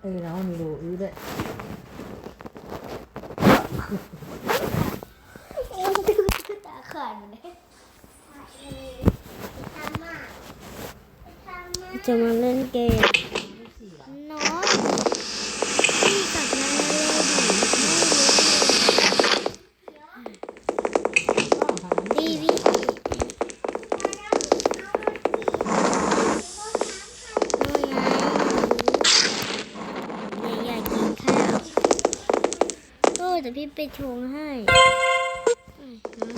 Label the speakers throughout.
Speaker 1: เออแล้วมีรูอื้อด้วย
Speaker 2: ตาขาดเลยจะมาเล่นเกมน้องพี่กับมาเลยดิ พี่ไปชงให้อืมเก็บ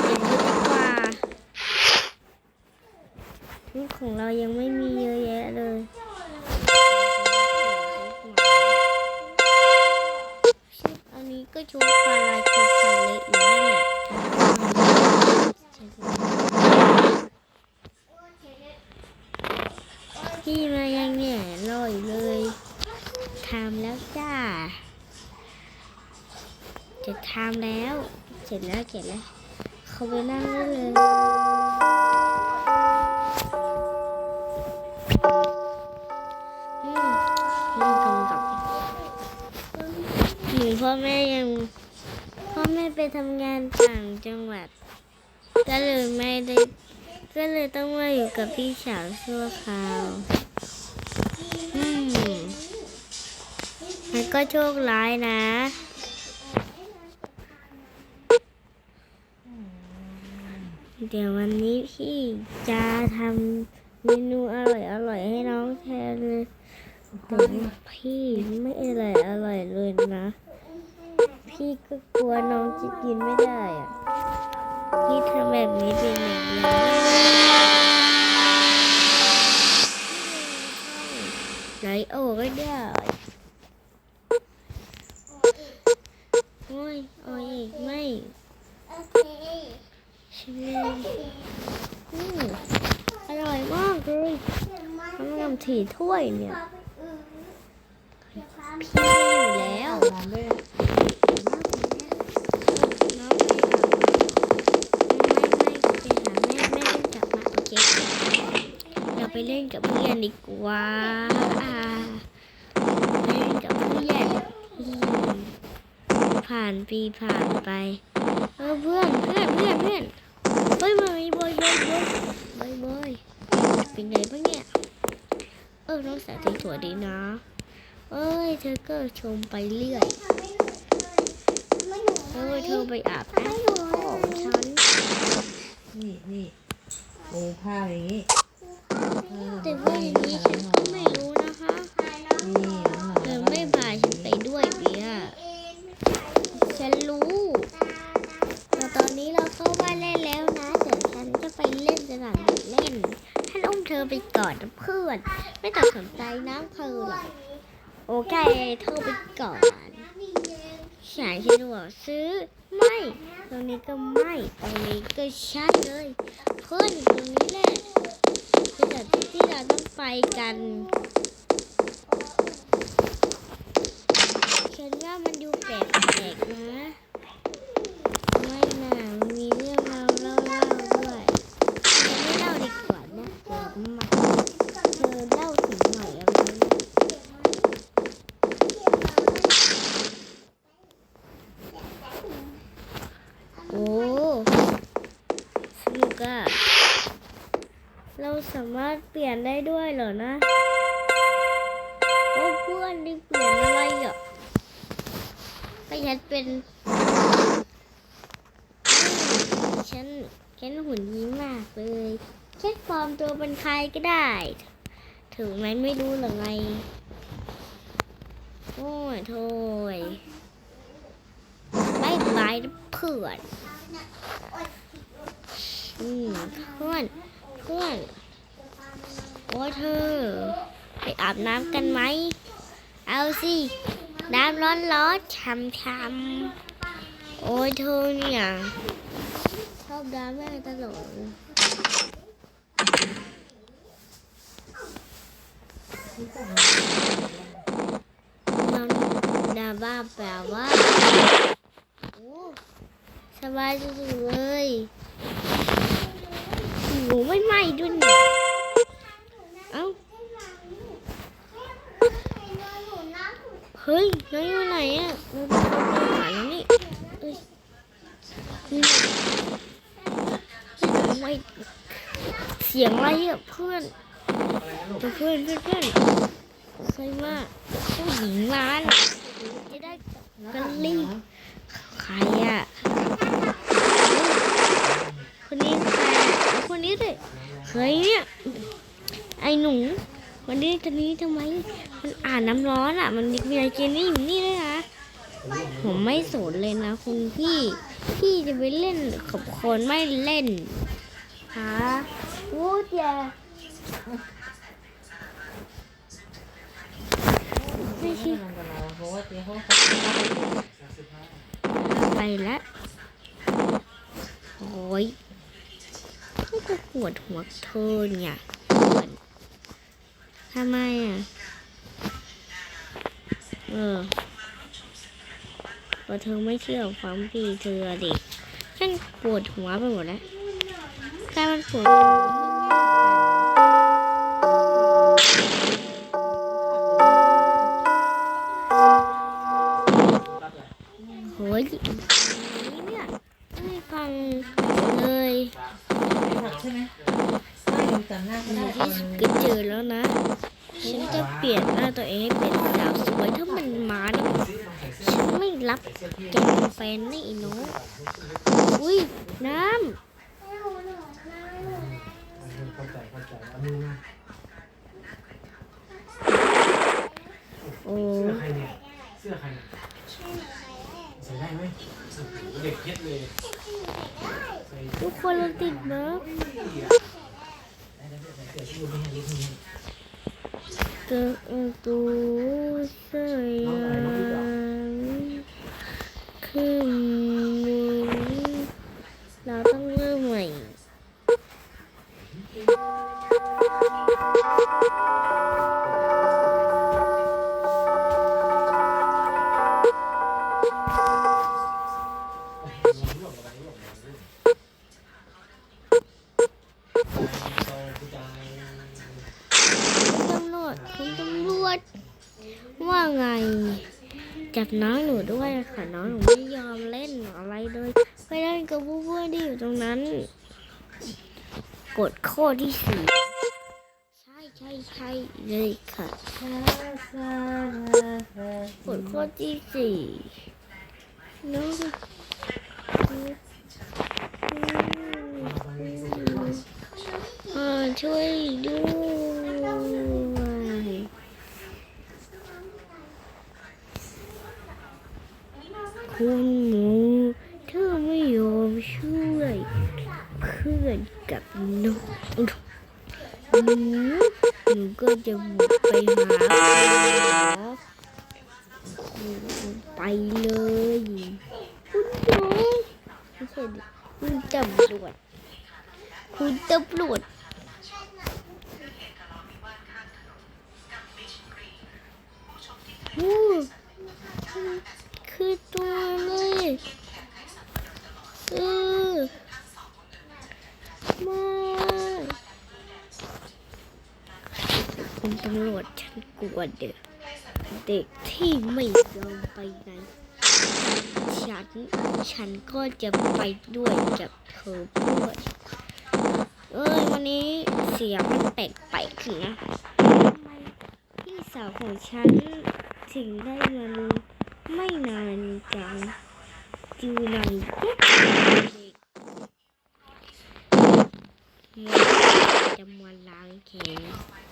Speaker 2: ไว้ดีกว่านี่ของเรายังไม่มีเยอะแยะเลยชุดอันนี้ก็ชุดปลาลายชุดปลาเล็กอยู่นั่นแหละพี่มายังเนี่ยร ออยเลยทำแล้วจ้าจะทำแล้ว เสร็จแล้วเสร็จแล้วเขาไปนั่งได้เลยอืมเล่นกำกับหนูพ่อแม่ยังพ่อแม่ไปทำงานต่างจังหวัด ก็เลยไม่ได้ก็เลยต้องมาอยู่กับพี่สาวชั่วคราว มันก็โชคร้ายนะ เดี๋ยววันนี้พี่จะทำเมนูอร่อยอร่อยให้น้องแทนเลยแต่พี่ไม่อร่อยอร่อยเลยนะ พี่ก็กลัวน้องจะกินไม่ได้อะพี่ทำแบบนี้เป็นอย่างเดียวไหลโอ้ก็ได้โอ้ยโอ้ยอีกไม่ใช่ไหมอืมอร่อยมากเลยทำง ด้วยเนี่ยพี่อยู่แล้ว
Speaker 1: งานด้วย
Speaker 2: ไปเราไปเล่นกับเพื่อนดีกว่าไปเล่นกับเพื่อนผ่านปีผ่านไปเออเพื่อนเพื่อนเพื่อนเพื่อนเฮ้ยมามีบอยบอยบอยบอยบอยเป็นไงบ้างเนี่ย เออน้องสาวสวยดีนะ เอ้ย เธอก็ชมไปเรื่อยเออเธอไปอาบน้ำของฉัน
Speaker 1: นี่นี่ปูผ้าอย่างนี้เออ
Speaker 2: แต่ว่าอย่างนี้ฉันก็ไม่รู้นะคะ
Speaker 1: นี่น้อง
Speaker 2: เธอไม่พาฉันไปด้วยเบียร์ฉันรู้แต่ตอนนี้เราเข้าบ้านเล่นแล้วนะเดี๋ยวฉันจะไปเล่นสนามเด็กเล่นฉันอุ้ม เธอไปก่อนนะเพื่อน ไม่ต้องสนใจน้ำเธอหรอก โอเค เธอไปก่อนฉายฉันบอกซื้อ ไม่ ตรงนี้ก็ไม่ ตรงนี้ก็ชัดเลย เพื่อนอยู่ตรงนี้แหละเป็นแบบที่เราต้องไปกัน ฉันว่ามันดูแปลกๆนะ ไม่น่ามันมีเรื่องเราเล่าเล่าด้วยฉันไม่เล่าดีกว่านะเดี๋ยวมาเธอเล่าถึงหน่อยอะไรนะโอ้สนุกอะ เราสามารถเปลี่ยนได้ด้วยเหรอนะโอ้เพื่อนนี่เปลี่ยนอะไรอะก็ฉันเป็นฉันฉันหุ่นยิ้มมากเลยแค่ปลอมตัวเป็นใครก็ได้ ถึงไหมไม่รู้หรือไง โอ้ยโถยบายบายเพื่อน อืมเพื่อน พื่อนโอ้ยเธอ ไปอาบน้ำกันไหม เอาสิ น้ำร้อนร้อนๆช่ำช่ำๆโอ้ยเธอเนี่ยชอบน้ำแม่ตลอดเลยน้ำดาบ้าแปลว่า สบายสุดๆเลย หนูไม่ไหม้ด้วยนี่เอ้าเฮ้ยน้องอยู่ไหนอะน้องไปเอาหารนี่เอ้ยนี่ไมเสียงอะไรอะเพื่อนเพื่อนเพื่อนเพื่อนใช่ว่าผู้หญิงร้านจะได้กันลี่ใครอะ นนี้เลยเฮ้ยเนี่ยไอ้หนูวันนี้ตอนนี้ทำไมมันอ่านน้ำร้อนอะ มันมีอะไรกินนี่อยู่นี่ด้วยนะผมไม่สนเลยนะคุณพี่ พี่จะไปเล่นกับคนไม่เล่นฮะวู้เจไม่ใช่
Speaker 1: มันกับเราเพราะว่าเจ๊เขา
Speaker 2: ไปแล้วโอ้ยไม่ ก็ปวดหัวเธอเนี่ยปวดทำไมอะ เออพอเธอไม่เชื่อฟังพี่เธอดิฉันปวดหัวไปหมดแล้วการมันปวด
Speaker 1: ไม่ดูจำหน้าเขา
Speaker 2: ใน
Speaker 1: ได้
Speaker 2: ที่สุดก็เจอแล้วนะ ฉันจะเปลี่ยนหน้าตัวเองให้เป็นสาวสวยถ้ามันมาเนี่ยฉันไม่รับแกเป็นแฟนนี่อีโนอุ้ยน้
Speaker 3: เข้าใจเข้าใจเอามือมาำ
Speaker 2: โอ้
Speaker 3: เสื้อใครเนี่ยเสื้อใครเนี่ยใส่ได้ไหมเด็กเพชรเลยใส่
Speaker 2: ทุกคนเราติดเนาะ
Speaker 3: ได้ได้ ได้เสื้อ
Speaker 2: งใช้ คุณตำรวจว่าไง จับน้องหนูด้วยค่ะน้องหนูไม่ยอมเล่นอะไรเลยไปเล่นกับผู้ๆที่อยู่ตรงนั้น กดข้อที่สี่ใช่ใช่ใช่เลยค่ะกดข้อที่สี่น้องช่วยด้วย คุณหมูเธอไม่ยอมช่วยเพื่อนกับน้องหนูหนูก็จะบุกไปหาหนูไปเลยคุณหนูไม่ใช่ดิคุณตำรวจคุณตำรวจ ฉันกลัวเด็กเด็กที่ไม่ยอมไปไหนฉัน ฉันก็จะไปด้วยกับเธอด้วยเอ้ยวันนี้เสียงมันแปลกๆนะทำไมพี่สาวของฉันถึงได้มันไม่นานจังอยู่ไนเด็จะมาล้างแค้น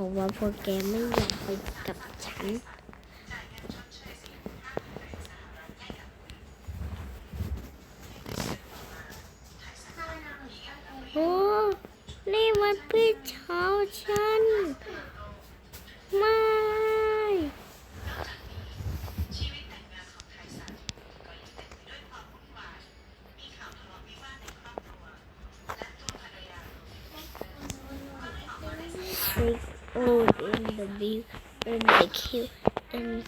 Speaker 2: ราะว่าพวกแกไม่อยากไปกับฉัน โอ้นี่มันพี่เช้าฉัน มา in the B in the Q in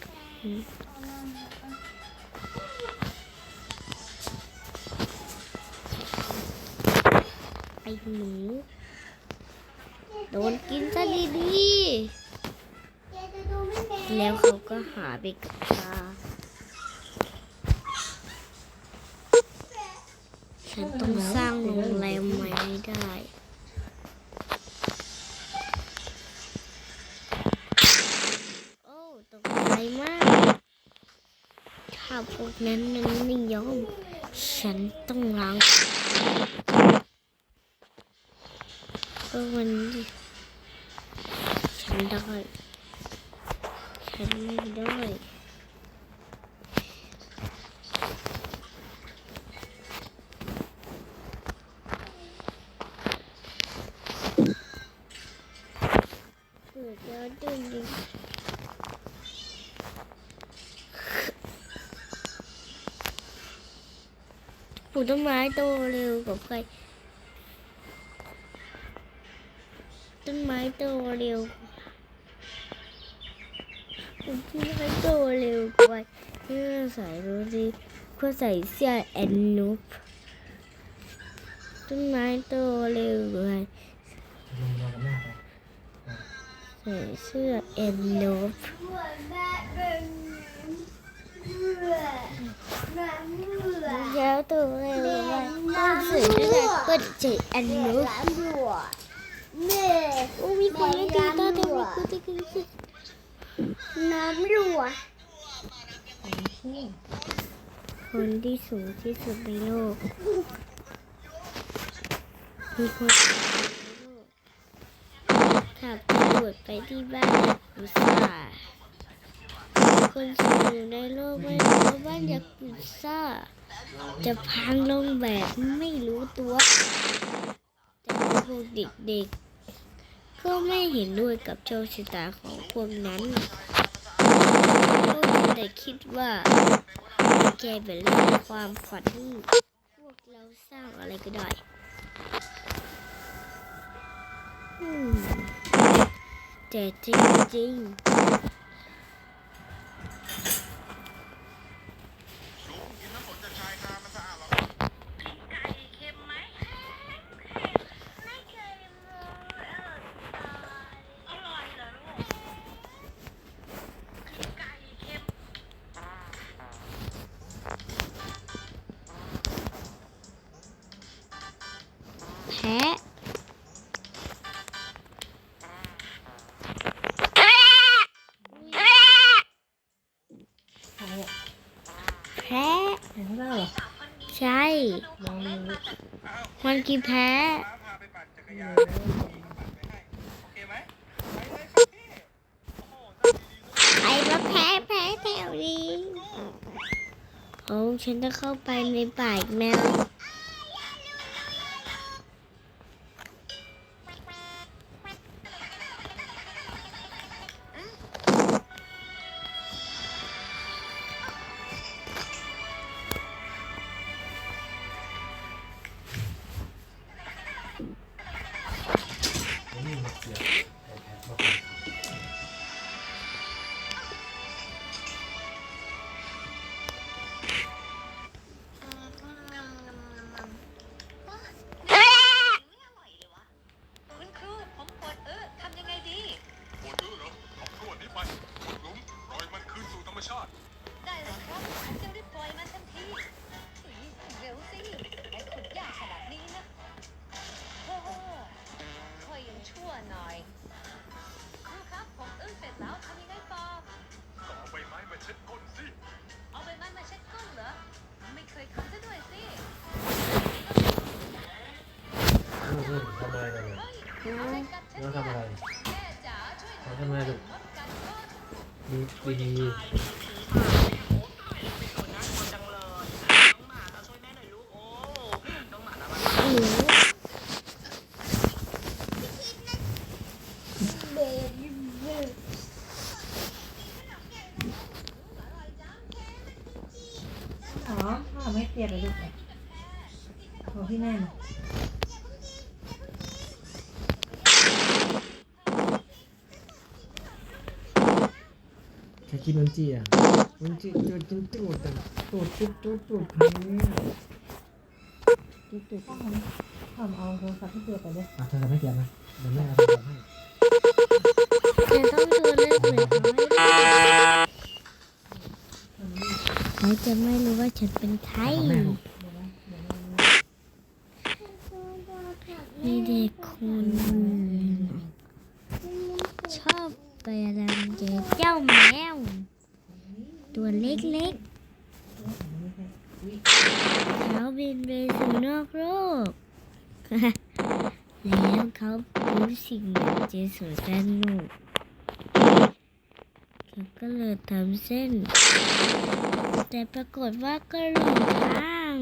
Speaker 2: ไอ้หนูโดนกินซะดีๆแล้วเขาก็หาไปกับตาฉันต้องสร้างโรงแรมใหม่ให้ได้ โอ้ตกใจมากากนั้นมันไม่ยอม ฉันต้องล้างก็วันนี้ฉันได้ ฉันไม่ได้ เปิดแล้วดึงดิปลูก ต้นไม้โตเร็วกว่าใคร ต้นไม้โตเร็วปลูกต้นไม้โตเร็วกว่าเพื่อใส่รู้สิเพื่อใส่เสื้อแอนนุปต้นไม้โตเร็วกว่า
Speaker 3: ลงมากับแม่ไป
Speaker 2: ใส่เสื้อเอ็นนูฟ แล้วตัวเองว่าต้องสื่อด้วยกันก็จะเอ็นนูฟโอ้มีคนเล่นกีตาแต่มีคนที่กินสิ
Speaker 4: น้ำรั่ว
Speaker 2: คนที่สูงที่สุดในโลก มีคนขับตำรวจไปที่บ้านอุซ่าห์ คนสูงในโลกไม่รู้ว่าบ้านยากุซ่า จะพังลงแบบไม่รู้ตัวแต่พวกเด็กๆ ก็ไม่เห็นด้วยกับโชคชะตาของพวกนั้นพวกแต่คิดว่าแกเป็นเรื่องความฝันที่พวกเราสร้างอะไรก็ได้แต่จริงๆ มันคือแพะ
Speaker 5: พาไปปั่นจักรยานแล้วมีบัตรไปให้โอเคไหมไปเลยครับพี่โอ้โหถ้าดีๆก็
Speaker 2: ใครมาแพ้แพ้แถวนี้โอ้ฉันจะเข้าไปในป่าแมว
Speaker 3: อ๋
Speaker 6: อ
Speaker 1: พ่อไม่เปียกเลยลูกอะขอพี่แม่หน่อย
Speaker 3: แค่กินนนจีอะนนจีจูดจูดจูดอะตูดจูดจูดจูดพังเนี่ย
Speaker 1: จุดๆต้องทำทำเอาโทรศัพท์ที่เปียกไปเลย
Speaker 3: อะเธอทำให้เสียบนะเดี๋ยวแม่เอาไปให้
Speaker 2: เขาจะไม่รู้ว่าฉันเป็นใคร
Speaker 3: มี
Speaker 1: เด็
Speaker 2: กคนหนึ่งชอบไปรังแกเจ้าแมว ตัวเล็กๆ เขาบินไปสู่นอกโลก แล้วเขารู้สิ่งอยากจะสวนสนุกเขาก็เลยทำเส้น แต่ปรากฏว่าก็หลงทาง